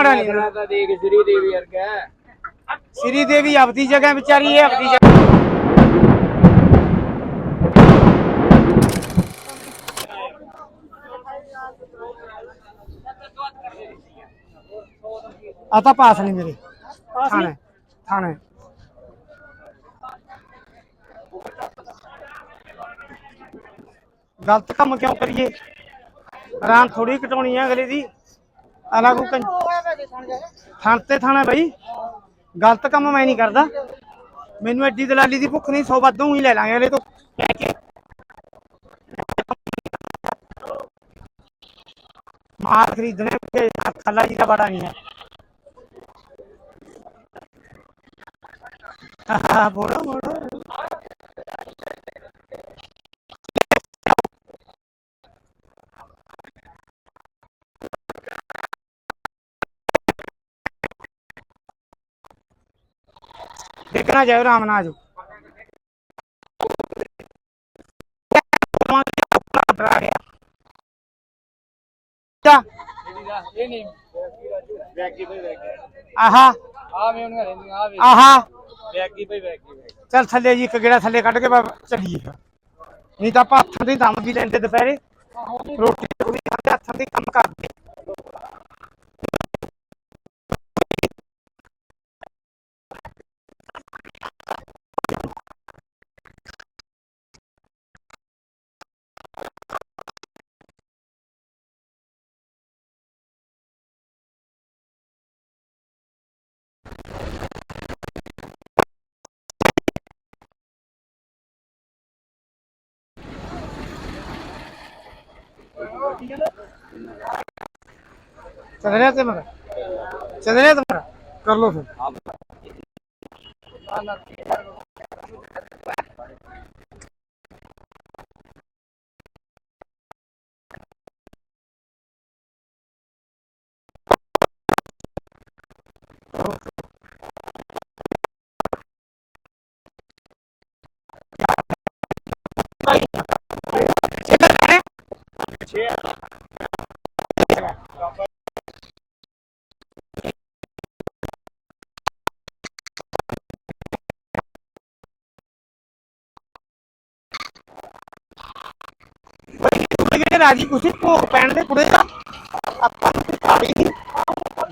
ਮਾੜਾ ਨਹੀਂ ਲੱਗਣਾ ਤਾਂ ਦੇਖ ਸ੍ਰੀ ਦੇਵੀ ਵਰਗਾ ਹੈ। ਸ੍ਰੀ ਦੇਵੀ ਆਪਦੀ ਜਗ੍ਹਾ ਵਿਚਾਰੀ ਹੈ ਆਪਦੀ ਜਗ੍ਹਾ। ਆ ਤਾਂ ਪਾਸ ਨਹੀਂ ਮੇਰੇ। ਥਾਣੇ ਥਾਣੇ। ਗਲਤ ਕੰਮ ਕਿਉਂ ਕਰੀਏ? ਰਾਂ ਥੋੜੀ ਕਟਾਉਣੀ ਆ ਅਗਲੇ ਦੀ। ਅਲਾ ਕੋ ਕੰਨ ਥਾਣ ਤੇ ਥਾਣਾ ਬਈ। ਗਲਤ ਕੰਮ ਮੈਂ ਨਹੀਂ ਕਰਦਾ। ਮੈਨੂੰ ਐਡੀ ਦਲਾਲੀ ਦੀ ਭੁੱਖ ਨਹੀਂ, ਸੌ ਵੱਧੋਂ ਹੀ ਲੈ ਲਾਂਗੇ ਅਗਲੇ ਤੋਂ। ਕਹਿ ਕੇ ਮਾਲ ਖਰੀਦਣੇ ਤੇ ਖੱਲਾ ਜੀ ਦਾ ਬੜਾ ਨਹੀਂ ਹੈ। ਹਾਂ ਬੋਲੋ। ਬੋਲੋ ਦੇਖਣਾ ਜਾਓ ਰਾਮ ਨਾਲ ਆਜੋ ਇਹ ਨਹੀਂ ਵੈਗੀ ਪਈ ਵੈਗੀ ਆਹਾ। ਆ ਮੈਂ ਉਹਨਾਂ ਰਹਿੰਦੀ ਆ ਵੇ ਆਹਾ। ਵੈਗੀ ਪਈ ਵੈਗੀ ਚੱਲ ਥੱਲੇ ਜੀ ਇੱਕ ਗੇੜਾ ਥੱਲੇ ਕੱਢ ਕੇ ਬਾ ਚੱਲੀਏ ਨਹੀਂ ਤਾਂ ਆਪਾਂ ਹੱਥਾਂ ਦੀ ਦਮ ਵੀ ਲੈਂਦੇ ਦੁਪਹਿਰੇ। ਰੋਟੀ ਥੋੜੀ ਖਾਂਦੇ, ਹੱਥਾਂ ਦੀ ਕੰਮ ਕਰਦੇ। चल रहे थे मगर चल रहे थे मगर कर लो फिर છે ਰਾਜੀ ਤੁਸੀਂ ਭੋਗ ਪੈਣ ਦੇ ਕੁੜੇ ਦਾ ਆਪਾਂ ਨੂੰ ਪਾਣੀ ਨਹੀਂ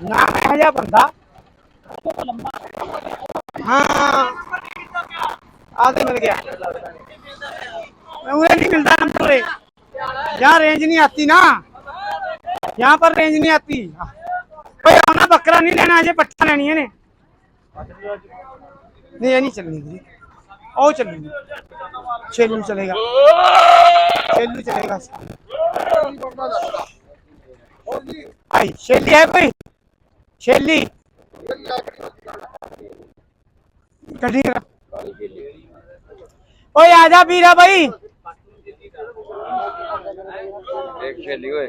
ਨਾ ਇਹ ਜਿਹਾ ਬੰਦਾ ਹਾਂ ਆ ਤੇ ਮਿਲ ਗਿਆ। ਮੈਂ ਉਹ ਨਹੀਂ ਮਿਲਦਾ ਨੰਬਰ यहाँ रेंज नहीं आती ना यहाँ पर रेंज नहीं आती कोई आना बकरा नहीं लेना अजय पट्टा लेनी है ने नहीं ये नहीं चलनी जी ओ चलेगी छेलू चलेगा छेलू चलेगा भाई छेली है कोई छेली कटी ओए आजा बीरा भाई देख छेली ओए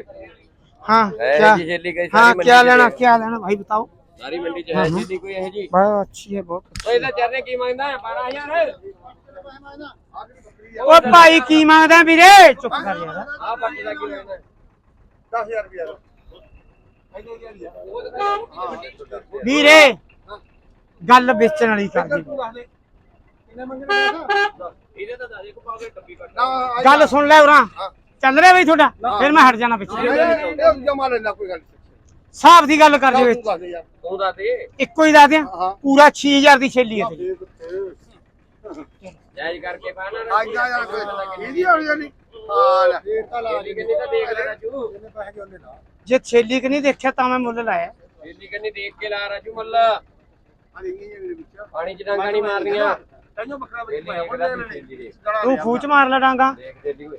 हाँ है क्या जी छेली कैसी हाँ मंडी क्या की लेना है? क्या लेना भाई बताओ ਸਾਰੀ ਮੰਡੀ ਚ ਹੈ ਛੇਲੀ ਕੋਈ ਇਹ ਜੀ बहुत अच्छी है बहुत ਓਏ ਇਹਦਾ ਚਰਨੇ ਕੀ ਮੰਗਦਾ ਹੈ 12000 ओ भाई की मांगदा है ਵੀਰੇ ਚੁੱਪ ਕਰ ਯਾਰ ਆ ਪੱਟ ਦਾ ਕੀ ਲੈਣਾ 10000 ਰੁਪਏ ਵੀਰੇ ਗੱਲ ਵੇਚਣ ਵਾਲੀ ਕਰ ਦੀ ਇਹਦੇ ਤਾਂ ਦਾਦੇ ਕੋ ਪਾਗੇ ਟੱਪੀ ਕੱਟ ਨਾ ਗੱਲ ਸੁਣ ਲੈ ਉਰਾਂ ਚੱਲ ਰਿਹਾ ਬਈ ਤੁਹਾਡਾ ਫਿਰ ਮੈਂ ਹਟ ਜਾਣਾ ਪਿੱਛੇ। ਜਮਾ ਲੈਣਾ ਕੋਈ ਗੱਲ ਹਿਸਾਬ ਦੀ ਗੱਲ ਕਰ ਦੇ ਤੂੰ ਵਿੱਚ ਤੂੰ ਦੱਸ ਦੇ। ਇੱਕੋ ਹੀ ਦੱਸ ਦਿਆਂ। ਪੂਰਾ 6000 ਦੀ ਛੇਲੀ ਹੈ ਤੇਰੀ। ਜਾਇਜ਼ ਕਰਕੇ ਪਾਣਾ ਅੱਜ ਦਾ ਯਾਰ ਕੋਈ ਇਹਦੀ ਹੋਣੀ ਜਾਨੀ ਹਾਂ ਲੈ। ਇਹ ਤਾਂ ਲਾ ਛੇਲੀ ਕਿੰਨੀ ਤਾਂ ਦੇਖ ਲੈ ਰਾਜੂ। ਇਹਨੇ ਪੈਸੇ ਕਿਉਂ ਨਾ ਜੇ ਛੇਲੀ ਕਿ ਨਹੀਂ ਦੇਖਿਆ ਤਾਂ ਮੈਂ ਮੁੱਲ ਲਾਇਆ। ਛੇਲੀ ਕਿੰਨੀ ਦੇਖ ਕੇ ਲਾ ਰਾਜੂ ਮੱਲਾ? ਆ ਵਿੱਚ। ਪਾਣੀ ਚ ਡਾਂਗਾ ਨਹੀਂ ਮਾਰਨੀਆਂ। ਤੈਨੂੰ ਬੱਕਰਾ ਛੇਲੀ ਪਾਇਆ ਤੂੰ ਖੂਚ ਮਾਰ ਲੈ ਡਾਂਗਾ। ਦੇਖ ਓਏ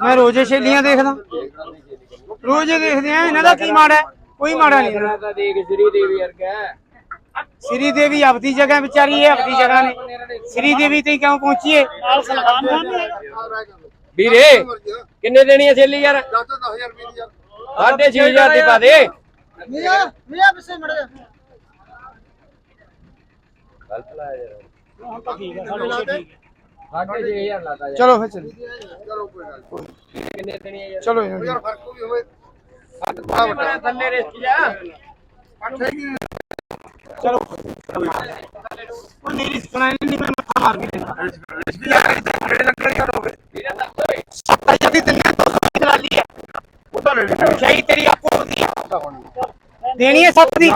ਮੈਂ ਰੋਜ਼ੇ ਛੇਲੀਆਂ ਦੇਖਦਾ ਦੇਖ ਲੈ ਛੇਲੀ ਕਿੰਨੀ ਰੋਜ਼ੇ ਦੇਖਦੇ ਆ ਇਹਨਾਂ ਦਾ ਕੀ ਮਾੜਾ ਹੈ? ਕੋਈ ਮਾੜਾ ਨਹੀਂ ਲੱਗਣਾ ਤਾਂ ਦੇਖ ਸ੍ਰੀ ਦੇਵੀ ਵਰਗਾ ਹੈ। ਸ੍ਰੀ ਦੇਵੀ ਆਪਦੀ ਜਗ੍ਹਾ ਵਿਚਾਰੀ ਹੈ ਆਪਦੀ ਜਗ੍ਹਾ ਨੇ ਸ੍ਰੀ ਦੇਵੀ ਤੇ ਕਿਉਂ ਪਹੁੰਚੀਏ ਨਾਲ ਸਲਮਾਨ ਖਾਨ ਨੇ ਵੀਰੇ ਕਿੰਨੇ ਦੇਣੀ ਹੈ ਛੇਲੀ ਯਾਰ 10000 ਰੁਪਏ ਦੀ ਯਾਰ ਸਾਢੇ ਛੇ ਹਜ਼ਾਰ ਦੀ ਪਾ ਦੇ ਮੀਆਂ ਮੀਆਂ ਪਿੱਛੇ ਮੜ ਜਾ ਗਲਤ ਲਾਇਆ ਯਾਰ ਸਾਢੇ ਲਾਤਾ ਯਾਰ। ਚਲੋ ਫਿਰ ਚਲੀ ਚਲੋ ਕੋਈ ਗੱਲ ਨੀ। ਕਿੰਨੇ ਦੇਣੀ ਹੈ ਯਾਰ? ਚਲੋ। ਯਾਰ। ਫ਼ਰਕ ਵੀ ਹੋਵੇ। ਬੜਾ ਵੱਡਾ ਥੱਲੇ ਰਿਸਕ ਜਾ ਕੀ ਚਲੋ। ਉਹ ਮੇਰੀ ਸੁਣਾਈ ਨਹੀਂ ਮੈਂ ਮੱਥਾ ਮਾਰ ਵੀ ਦਿੰਦਾ ਰਿਸ਼ਕੀ ਯਾਰ ਜਿਹੜੇ ਲੱਗਣ ਕਰ ਹੋਵੇ ਸੱਤਾ ਜਦੀ ਦਿੰਨੇ ਤੋਂ ਦਲਾਲੀ ਹੈ। ਉਹ ਤਾਂ ਲੈ ਲੈ ਸ਼ਾਹੀ ਤੇਰੀ ਆਪੋ ਦੀ ਦੇਣੀ ਹੈ ਸੱਤ ਦੀ?